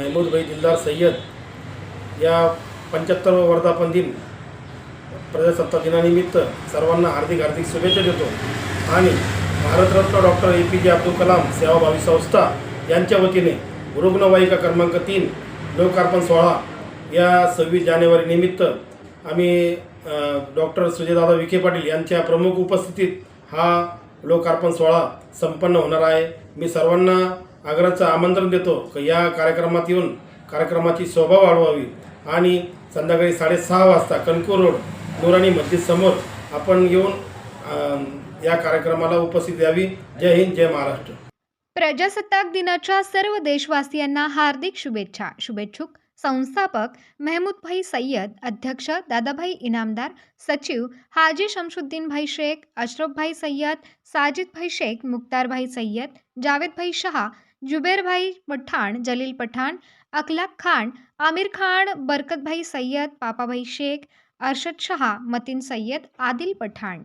महमूद भाई दिलदार सय्यद या पंच्याहत्तर वर्धापन दिन प्रजासत्ताक दिनानिमित्त सर्वांना हार्दिक हार्दिक शुभेच्छा देतो. आणि भारतरत्न डॉक्टर ए पी जे अब्दुल कलाम सेवाभावी संस्था यांच्या वतीने रुग्णवाहिका क्रमांक तीन लोकार्पण सोहळा या सव्वीस जानेवारी निमित्त आम्ही डॉक्टर सुजयदादा विखे पाटील यांच्या प्रमुख उपस्थितीत हा लोकार्पण सोहळा संपन्न होणार आहे. मी सर्वांना आग्रहाचं आमंत्रण देतो की या कार्यक्रमात येऊन कार्यक्रमाची शोभा वाढवावी. आणि संध्याकाळी साडेसहा वाजता कणकूर रोड नूराणी मस्जिदसमोर आपण येऊन या कार्यक्रमाला उपस्थित द्यावी जय हिंद जय महाराष्ट्र. प्रजासत्ताक दिनाच्या सर्व देशवासियांना हार्दिक शुभेच्छा. शुभेच्छुक संस्थापक मेहमूदभाई सय्यद अध्यक्ष दादाभाई इनामदार सचिव हाजी शमशुद्दीन भाई शेख अशरफभाई सय्यद साजिदभाई शेख मुख्तारभाई सय्यद जावेदभाई शहा जुबेरभाई पठाण जलील पठाण अखलाक खान आमिर खान बरकतभाई सय्यद पापाभाई शेख अरशद शहा मतीन सय्यद आदिल पठाण.